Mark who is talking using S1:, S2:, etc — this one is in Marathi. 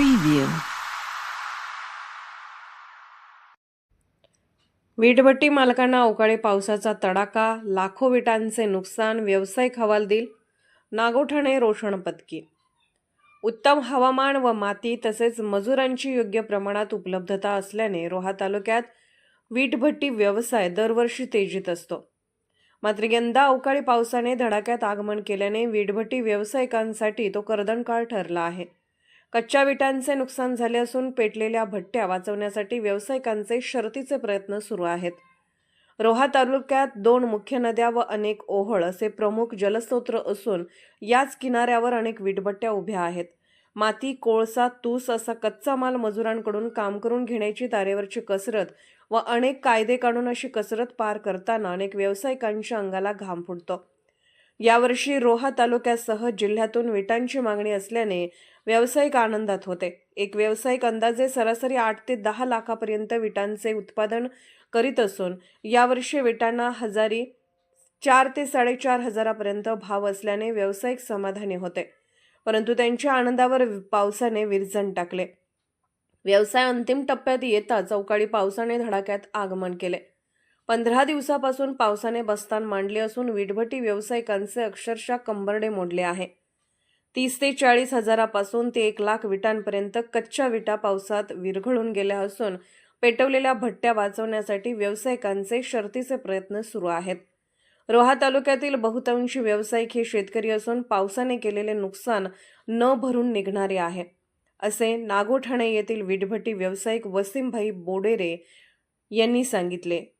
S1: preview. वीटभट्टी मालकांना अवकाळी पावसाचा तडाखा लाखो विटांचे नुकसान व्यावसायिक हवालदिल नागोठणे रोषण पदकी उत्तम हवामान व माती तसेच मजुरांची योग्य प्रमाणात उपलब्धता असल्याने रोहा तालुक्यात वीटभट्टी व्यवसाय दरवर्षी तेजीत असतो. मात्र यंदा अवकाळी पावसाने धडाक्यात आगमन केल्याने वीटभट्टी व्यावसायिकांसाठी तो कर्दनकाळ ठरला आहे. कच्च्या विटांचे नुकसान झाले असून पेटलेल्या भट्ट्या वाचवण्यासाठी व्यावसायिकांचे शर्तीचे प्रयत्न सुरू आहेत. रोहा तालुक्यात दोन मुख्य नद्या व अनेक ओहळ असे प्रमुख जलस्रोत असून याच किनाऱ्यावर अनेक विटभट्ट्या उभ्या आहेत. माती कोळसा तूस असा कच्चा माल मजुरांकडून काम करून घेण्याची तारेवरची कसरत व अनेक कायदे काढून अशी कसरत पार करताना अनेक व्यावसायिकांच्या अंगाला घाम फुटतो. यावर्षी रोहा तालुक्यासह जिल्ह्यातून विटांची मागणी असल्याने व्यावसायिक आनंदात होते. एक व्यावसायिक अंदाजे सरासरी आठ ते दहा लाखापर्यंत विटांचे उत्पादन करीत असून यावर्षी विटांना हजारी चार ते साडेचार हजारापर्यंत भाव असल्याने व्यावसायिक समाधानी होते. परंतु त्यांच्या आनंदावर पावसाने विरजण टाकले. व्यवसाय अंतिम टप्प्यात येताच अवकाळी पावसाने धडाक्यात आगमन केले. पंधरा दिवसापासून पावसाने बस्तान मांडले असून विटभटी व्यावसायिकांचे अक्षरशः कंबरडे मोडले आहे. तीस ते चाळीस हजारापासून ते एक लाख विटांपर्यंत कच्च्या विटा पावसात विरघळून गेल्या असून पेटवलेल्या भट्ट्या वाचवण्यासाठी व्यावसायिकांचे शर्तीचे प्रयत्न सुरू आहेत. रोहा तालुक्यातील बहुतांशी व्यावसायिक हे शेतकरी असून पावसाने केलेले नुकसान न भरून निघणारे आहे. असे नागोठाणे येथील विटभट्टी व्यावसायिक वसीमभाई बोडेरे यांनी सांगितले.